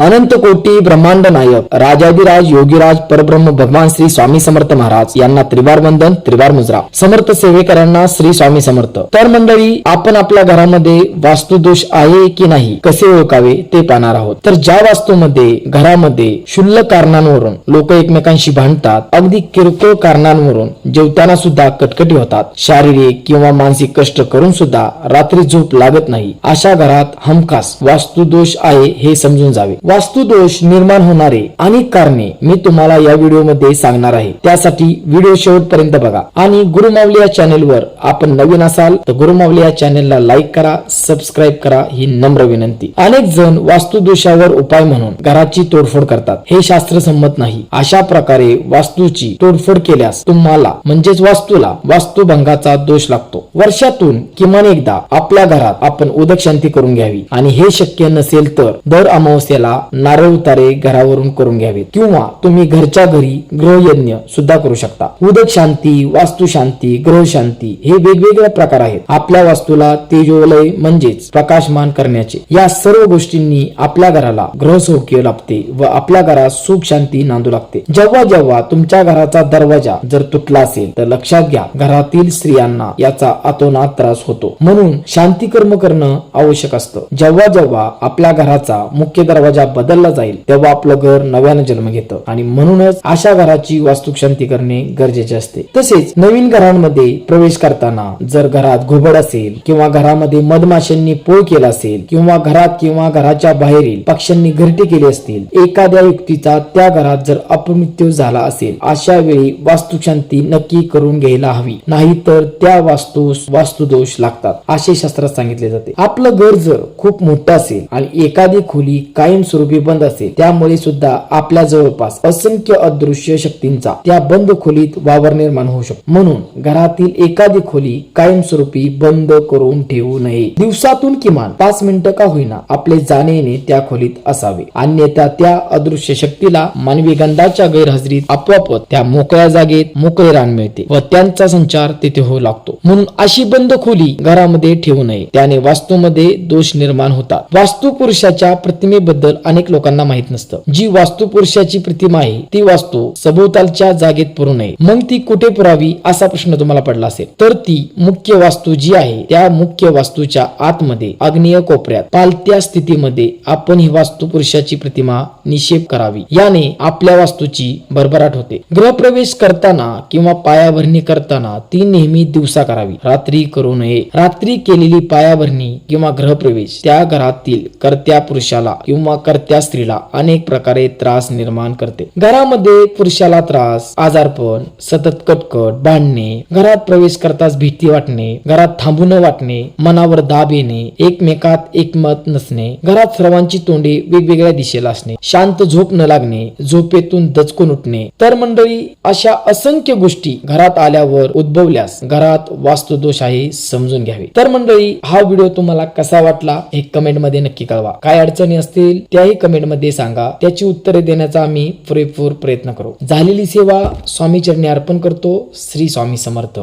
अनंत कोटी ब्रह्मांड नायक राजाधिराज योगीराज परब्रह्म भगवान श्री स्वामी समर्थ महाराज यांना त्रिवार वंदन त्रिवार मुजरा. समर्थ सेवेकरांना श्री स्वामी समर्थ. तर मंडळी आपण आपल्या घरामध्ये वास्तुदोष आहे की नाही कसे ओळखावे ते पाहणार आहोत. तर ज्या वास्तूमध्ये घरामध्ये क्षुल्लक कारणांवरून लोक एकमेकांशी भांडतात अगदी किरकोळ कारणांवरून जेवताना सुद्धा कटकटी होतात शारीरिक किंवा मानसिक कष्ट करून सुद्धा रात्री झोप लागत नाही अशा घरात हमखास वास्तुदोष आहे हे समजून जावे. वास्तुदोष निर्माण होणारे अनेक कारणे मी तुम्हाला या व्हिडिओमध्ये सांगणार आहे. त्यासाठी व्हिडिओ शेवटपर्यंत बघा. आणि गुरुमावली या चॅनेलवर आपण नवीन असाल तर गुरुमावली या चॅनेलला लाईक करा सबस्क्राईब करा ही नम्र विनंती. अनेक जण वास्तुदोषावर उपाय म्हणून घराची तोडफोड करतात. हे शास्त्र संमत नाही. अशा प्रकारे वास्तूची तोडफोड केल्यास तुम्हाला म्हणजेच वास्तूला वास्तुभंगाचा दोष लागतो. वर्षातून किमान एकदा आपल्या घरात आपण उदक शांती करून घ्यावी. आणि हे शक्य नसेल तर दर अमावस्येला नारळ उतारे घरावरून करून घ्यावेत किंवा तुम्ही घरच्या घरी ग्रहयज्ञ सुद्धा करू शकता. उदक शांती वास्तू शांती ग्रह शांती हे वेगवेगळे प्रकार आहेत. आपल्या वास्तूला तेजोलय म्हणजेच प्रकाशमान करण्याचे. या सर्व गोष्टींनी आपल्या घराला ग्रह सौख्य लाभते व आपल्या घरात सुख शांती नांदू लागते. जेव्हा जेव्हा तुमच्या घराचा दरवाजा जर तुटला असेल तर लक्षात घ्या घरातील स्त्रियांना याचा अतोनात त्रास होतो. म्हणून शांती कर्म करणं आवश्यक असतं. जेव्हा जेव्हा आपल्या घराचा मुख्य दरवाजा बदलला जाईल तेव्हा आपलं घर नव्यानं जन्म घेतं. आणि म्हणूनच अशा घराची वास्तुशांती करणे गरजेचे असते. तसेच नवीन घरांमध्ये प्रवेश करताना जर घरात घुबड असेल किंवा घरामध्ये मधमाशांनी पोळ केला असेल किंवा घरात किंवा घराच्या बाहेरील पक्ष्यांनी घरटे केली असतील एखाद्या व्यक्तीचा त्या घरात जर अपमृत्यू झाला असेल अशा वेळी वास्तुशांती नक्की करून घ्यायला हवी. नाही तर त्या वास्तूस वास्तुदोष लागतात असे शास्त्रात सांगितले जाते. आपलं घर जर खूप मोठं असेल आणि एखादी खोली कायम स्वरूपी बंद असते. त्यामुळे सुद्धा आपल्या जवळपास असंख्य अदृश्य शक्तींचा त्या बंद खोलीत वावर निर्माण होऊ शकतो. म्हणून घरातील एखादी खोली कायमस्वरूपी बंद करून ठेवू नये. दिवसातून किमान पाच मिनिटं का होईना आपले जाणे येणे त्या खोलीत असावे. अन्यथा त्या अदृश्य शक्तीला मानवी गंधाच्या गैरहजेरीत आपोआप त्या मोकळ्या जागेत मोकळे रान मिळते व त्यांचा संचार तिथे होऊ लागतो. म्हणून अशी बंद खोली घरामध्ये ठेवू नये. त्याने वास्तूमध्ये दोष निर्माण होतात. वास्तू पुरुषाच्या प्रतिमेबद्दल अनेक लोकांना माहीत नसतं. जी वास्तू पुरुषाची प्रतिमा आहे ती वास्तू सभोवतालच्या जागेत पुरू नये. मग ती कुठे पुरावी असा प्रश्न तुम्हाला पडला असेल. तर ती मुख्य वास्तू जी आहे त्या मुख्य वास्तूच्या आतमध्ये आग्नेय कोपऱ्यात पालत्या स्थितीमध्ये आपण ही वास्तू पुरुषाची प्रतिमा निषेध करावी. याने आपल्या वास्तूची भरभराट होते. गृहप्रवेश करताना किंवा पायाभरणी करताना ती नेहमी दिवसा करावी. रात्री करू नये. रात्री केलेली पायाभरणी किंवा गृहप्रवेश त्या घरातील कर्त्या पुरुषाला किंवा कर्त्या स्त्रीला अनेक प्रकारे त्रास निर्माण करते. घरामध्ये पुरुषाला त्रास आजारपण सतत कटकट भांडणे घरात प्रवेश करताच भीती वाटणे घरात थांबू न वाटणे मनावर दाब येणे एकमेकात एकमत नसणे घरात सर्वांची तोंडे वेगवेगळ्या दिशेला असणे शांत झोप न लागणे झोपेतून दचकून उठणे. तर मंडळी अशा असंख्य गोष्टी घरात आल्यावर उद्भवल्यास घरात वास्तुदोष आहे समजून घ्यावे. तर मंडळी हा व्हिडिओ तुम्हाला कसा वाटला हे कमेंटमध्ये नक्की कळवा. काय अडचणी असतील त्या त्याही कमेंटमध्ये सांगा. त्याची उत्तरे देण्याचा आम्ही पुरेपूर प्रयत्न करू. झालेली सेवा स्वामी चरणी अर्पण करतो. श्री स्वामी समर्थ.